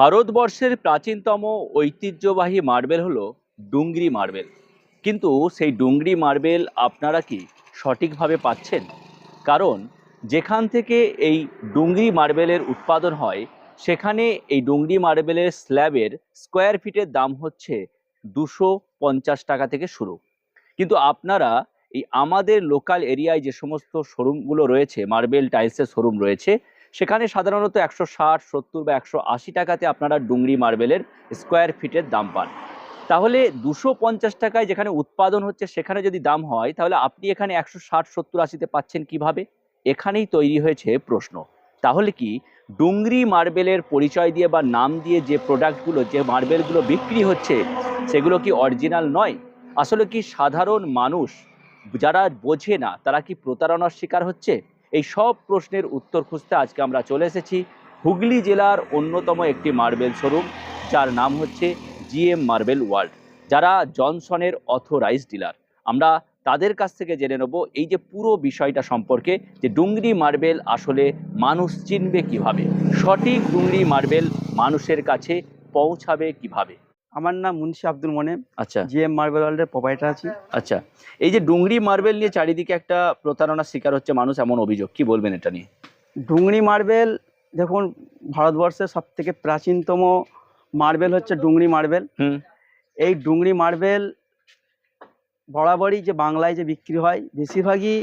ভারতবর্ষের প্রাচীনতম ঐতিহ্যবাহী মার্বেল হলো ডুংরি মার্বেল। কিন্তু সেই ডুংরি মার্বেল আপনারা কি সঠিকভাবে পাচ্ছেন? কারণ যেখান থেকে এই ডুংরি মার্বেলের উৎপাদন হয়, সেখানে এই ডুংরি মার্বেলের স্ল্যাবের স্কোয়ার ফিটের দাম হচ্ছে দুশো পঞ্চাশ টাকা থেকে শুরু। কিন্তু আপনারা এই আমাদের লোকাল এরিয়ায় যে সমস্ত শোরুমগুলো রয়েছে, মার্বেল টাইলসের শোরুম রয়েছে সেখানে সাধারণত একশো ষাট, সত্তর বা একশো আশি টাকাতে আপনারা ডুংরি মার্বেলের স্কোয়ার ফিটের দাম পান। তাহলে দুশো পঞ্চাশ টাকায় যেখানে উৎপাদন হচ্ছে সেখানে যদি দাম হয়, তাহলে আপনি এখানে একশো ষাট, সত্তর, আশিতে পাচ্ছেন কীভাবে? এখানেই তৈরি হয়েছে প্রশ্ন। তাহলে কি ডুংরি মার্বেলের পরিচয় দিয়ে বা নাম দিয়ে যে প্রোডাক্টগুলো, যে মার্বেলগুলো বিক্রি হচ্ছে, সেগুলো কি অরিজিনাল নয়? আসলে কি সাধারণ মানুষ যারা বোঝে না, তারা কি প্রতারণার শিকার হচ্ছে? এই সব প্রশ্নের উত্তর খুঁজতে আজকে আমরা চলে এসেছি হুগলি জেলার অন্যতম একটি মার্বেল শোরুম, যার নাম হচ্ছে জিএম মার্বেল ওয়ার্ল্ড। যারা জনসনের অথরাইজ ডিলার, আমরা তাদের কাছ থেকে জেনে নেব এই যে পুরো বিষয়টা সম্পর্কে যে ডুংরি মার্বেল আসলে মানুষ চিনবে কীভাবে, সঠিক ডুংরি মার্বেল মানুষের কাছে পৌঁছাবে কীভাবে। আমার নাম মুন্সি আব্দুল মনে আচ্ছা। জি এম মার্বেল ওয়ার্ল্ডের প্রোভাইডার আছি। আচ্ছা এই যে ডুংরি মার্বেল নিয়ে চারিদিকে একটা প্রতারণার শিকার হচ্ছে মানুষ এমন অভিযোগ কি বলবেন এটা নিয়ে? ডুংরি মার্বেল দেখুন ভারতবর্ষের সব থেকে প্রাচীনতম মার্বেল হচ্ছে ডুংরি মার্বেল। এই ডুংরি মার্বেল বরাবরই যে বাংলায় যে বিক্রি হয় বেশিরভাগই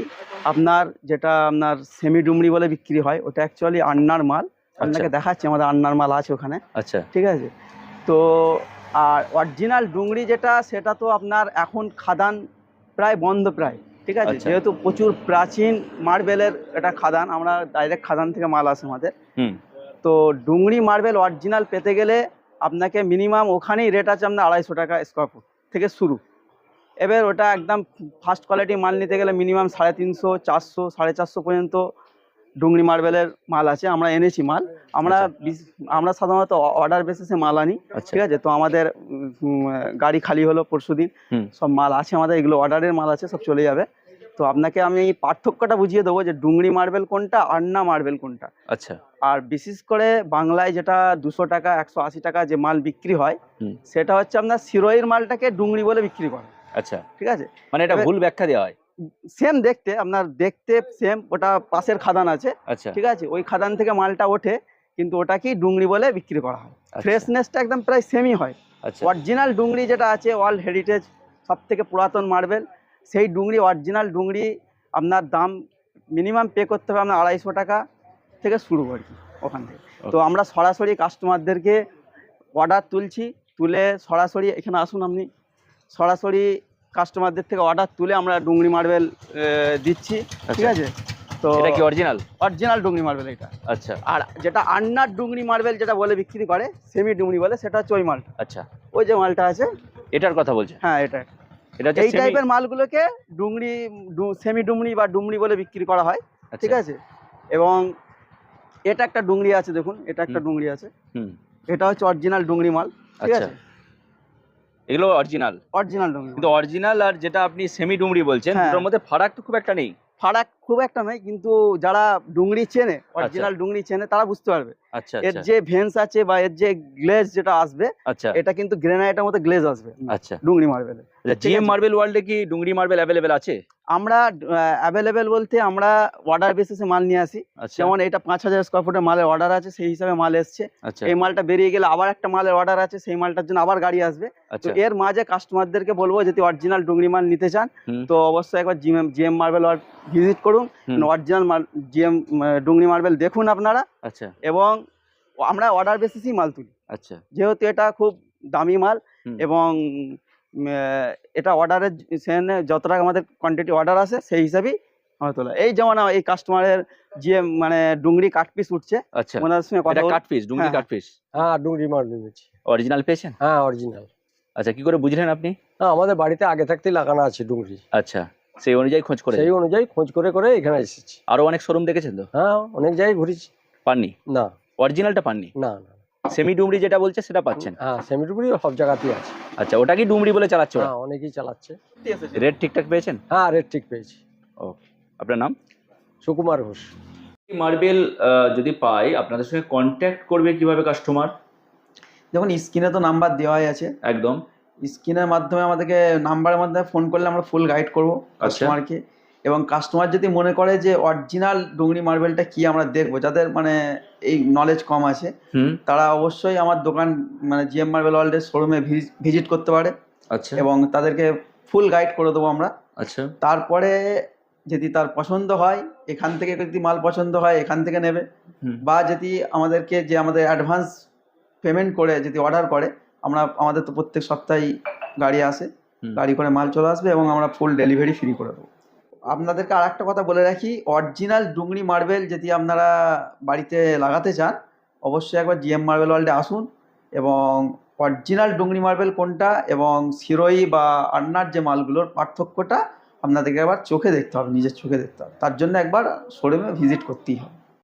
আপনার যেটা আপনার সেমি ডুমরি বলে বিক্রি হয় ওটা অ্যাকচুয়ালি আন্নার মাল। আপনাকে দেখাচ্ছি আমাদের আন্নার মাল আছে ওখানে। আচ্ছা। ঠিক আছে? তো আর অরিজিনাল ডুংরি যেটা সেটা তো আপনার এখন খাদান প্রায় বন্ধ প্রায় ঠিক আছে? আচ্ছা। যেহেতু প্রচুর প্রাচীন মার্বেলের এটা খাদান আমরা ডাইরেক্ট খাদান থেকে মাল আসে আমাদের। হুম। তো ডুংরি মার্বেল অরিজিনাল পেতে গেলে আপনাকে মিনিমাম ওখানেই রেট আছে আপনার আড়াইশো টাকা স্কোয়ার ফুট থেকে শুরু। এবার ওটা একদম ফার্স্ট কোয়ালিটি মাল নিতে গেলে মিনিমাম সাড়ে তিনশো চারশো সাড়ে চারশো পর্যন্ত ডুংরি মার্বেলের মাল আছে আমরা এনেছি মাল। আমরা আচ্ছা। আমরা সাধারণত অর্ডার বেসিসে মাল আনি আচ্ছা। ঠিক আছে? তো আমাদের গাড়ি খালি হলো পরশু দিন। সব মাল আছে আমাদের এগুলো অর্ডারের মাল আছে সব চলে যাবে। তো আপনাকে আমি এই পার্থক্যটা বুঝিয়ে দেবো যে ডুংরি মার্বেল কোনটা আন্না মার্বেল কোনটা। আচ্ছা। আর বিশেষ করে বাংলায় যেটা দুশো টাকা একশো আশি টাকা যে মাল বিক্রি হয় সেটা হচ্ছে আপনার সিরোইয়ের মালটাকে ডুংরি বলে বিক্রি করে। আচ্ছা। ঠিক আছে? মানে এটা ভুল ব্যাখ্যা দেওয়া হয়। সেম দেখতে আপনার দেখতে সেম ওটা পাশের খাদান আছে। আচ্ছা। ঠিক আছে? ওই খাদান থেকে মালটা ওঠে কিন্তু ওটাকেই ডুংরি বলে বিক্রি করা হয়। আচ্ছা, ফ্রেশনেসটা একদম প্রায় সেমই হয়। আচ্ছা। অরিজিনাল ডুংরি যেটা আছে ওয়ার্ল্ড হেরিটেজ সব থেকে পুরাতন মার্বেল সেই ডুংরি অরিজিনাল ডুংরি আপনার দাম মিনিমাম পে করতে হবে আপনার আড়াইশো টাকা থেকে শুরু আর কি ওখান থেকে। তো আমরা সরাসরি কাস্টমারদেরকে অর্ডার তুলছি তুলে সরাসরি এখানে আসুন আপনি সরাসরি কাস্টমারদের থেকে অর্ডার তুলে আমরা ডুংরি মার্বেল দিচ্ছি ঠিক আচ্ছা। আছে? তো এটা কি অরিজিনাল অরিজিনাল ডুংরি মার্বেল এটা। আচ্ছা। আর যেটা আন্নার ডুংরি মার্বেল যেটা বলে বিক্রি করে সেমি ডুংরি বলে সেটা হচ্ছে ওই মালটা। আচ্ছা। ওই যে মালটা আছে। এটার কথা বলছে? হ্যাঁ এটা। এটা এই টাইপের মালগুলোকে ডুংরি সেমি ডুমরি বা ডুমরি বলে বিক্রি করা হয় আচ্ছা, ঠিক আছে? এবং এটা একটা ডুংরি আছে দেখুন এটা একটা ডুংরি আছে। হুম। এটা হচ্ছে অরিজিনাল ডুংরি মাল ঠিক আচ্ছা। আছে? এগুলো অরিজিনাল অরিজিনাল ডুমরি কিন্তু অরিজিনাল আর যেটা আপনি সেমি ডুমরি বলছেন হ্যাঁ। দুটোর মধ্যে ফারাক তো খুব একটা নেই। ফারাক খুব একটা নেই কিন্তু যারা ডুংরি চেনে অরিজিনাল ডুংরি চেনে তারা বুঝতে পারবে। আচ্ছা এর আচ্ছা। যে ভেন্স আছে বা এর যে গ্লেজ যেটা আসবে আচ্ছা। এটা কিন্তু গ্রেনাইটের মতো গ্লেজ আসবে। আচ্ছা। ডুংরি মার্বেলে জিএম মার্বেল ওয়ার্ল্ডে কি ডুংরি মার্বেল অ্যাভেলেবেল আছে? আমরা অ্যাভেলেবেল বলতে আমরা অর্ডার বেসিসে মাল নিয়ে আসি। আচ্ছা। যেমন এটা পাঁচ হাজার স্কোয়ার ফুটের মালের অর্ডার আছে সেই হিসাবে মাল এসছে। আচ্ছা। এই মালটা বেরিয়ে গেলে আবার একটা মালের অর্ডার আছে সেই মালটার জন্য আবার গাড়ি আসবে। তো আচ্ছা। এর মাঝে কাস্টমারদেরকে বলব যদি অরিজিনাল ডুংরি মাল নিতে চান তো অবশ্যই একবার জিএম জিএম মার্বেল ভিজিট করুন। অরিজিনাল মাল জিএম ডুংরি মার্বেল দেখুন আপনারা। আচ্ছা। এবং আমরা অর্ডার বেসিসই মাল তুলি। আচ্ছা। যেহেতু এটা খুব দামি মাল এবং এটা অর্ডারের সেখানে যত টাকা আমাদের কোয়ান্টিটি অর্ডার আসে সেই হিসাবেই আমরা তোলা। এই যেমন এই কাস্টমারের যে মানে ডুংরি কাট পিস উঠছে আচ্ছা। ওনার সঙ্গে কথা কাট পিস ডুংরি হ্যাঁ, কাট পিস হ্যাঁ ডুংরি মাল নিয়েছি। অরিজিনাল পেয়েছেন? হ্যাঁ অরিজিনাল আচ্ছা কি করে বুঝলেন আপনি? হ্যাঁ আমাদের বাড়িতে আগে থাকতেই লাগানো আছে ডুংরি। আচ্ছা সেই অনুযায়ী খোঁজ করে। সেই অনুযায়ী খোঁজ করে করে এখানে এসেছি। আরও অনেক শোরুম দেখেছেন তো? হ্যাঁ অনেক জায়গায় ঘুরেছি। পাননি? না। অরিজিনালটা পাননি? না না। সেমি ডুমরি যেটা বলছে সেটা পাচ্ছেন? হ্যাঁ সেমি ডুংরি সব জায়গাতেই আছে। আচ্ছা ওটা কি ডুমরি বলে চালাচ্ছে ওরা হ্যাঁ অনেকেই চালাচ্ছে। রেট ঠিকঠাক পেয়েছেন? হ্যাঁ রেট ঠিক পেয়েছি। ওকে আপনার নাম? সুকুমার ঘোষ। মার্বেল যদি পাই আপনাদের সঙ্গে কন্ট্যাক্ট করবে কীভাবে কাস্টমার দেখুন স্ক্রিনে তো নাম্বার দেওয়াই আছে। একদম। স্ক্রিনের মাধ্যমে আমাদেরকে নাম্বারের মাধ্যমে ফোন করলে আমরা ফুল গাইড করব কাস্টমারকে এবং কাস্টমার যদি মনে করে যে অরিজিনাল ডুংরি মার্বেলটা কি আমরা দেখব? যাদের মানে এই নলেজ কম আছে তারা অবশ্যই আমার দোকান মানে জিএম মার্বেল ওয়ার্ল্ডের শোরুমে ভিজিট করতে পারে আচ্ছা। এবং তাদেরকে ফুল গাইড করে দেবো আমরা। আচ্ছা। তারপরে যদি তার পছন্দ হয় এখান থেকে যদি মাল পছন্দ হয় এখান থেকে নেবে। বা যদি আমাদেরকে যে আমাদের অ্যাডভান্স পেমেন্ট করে যদি অর্ডার করে আমরা আমাদের তো প্রত্যেক সপ্তাহেই গাড়ি আসে। গাড়ি করে মাল চলে আসবে এবং আমরা ফুল ডেলিভারি ফ্রি করে দেবো। আপনাদেরকে আর একটা কথা বলে রাখি অরিজিনাল ডুংরি মার্বেল যদি আপনারা বাড়িতে লাগাতে চান, অবশ্যই একবার জিএম মার্বেল ওয়ার্ল্ডে আসুন এবং অরিজিনাল ডুংরি মার্বেল কোনটা এবং সিরোই বা আন্নার যে মালগুলোর পার্থক্যটা আপনাদেরকে একবার চোখে দেখতে হবে, নিজের চোখে দেখতে হবে। তার জন্য একবার শোরুমে ভিজিট করতেই হবে।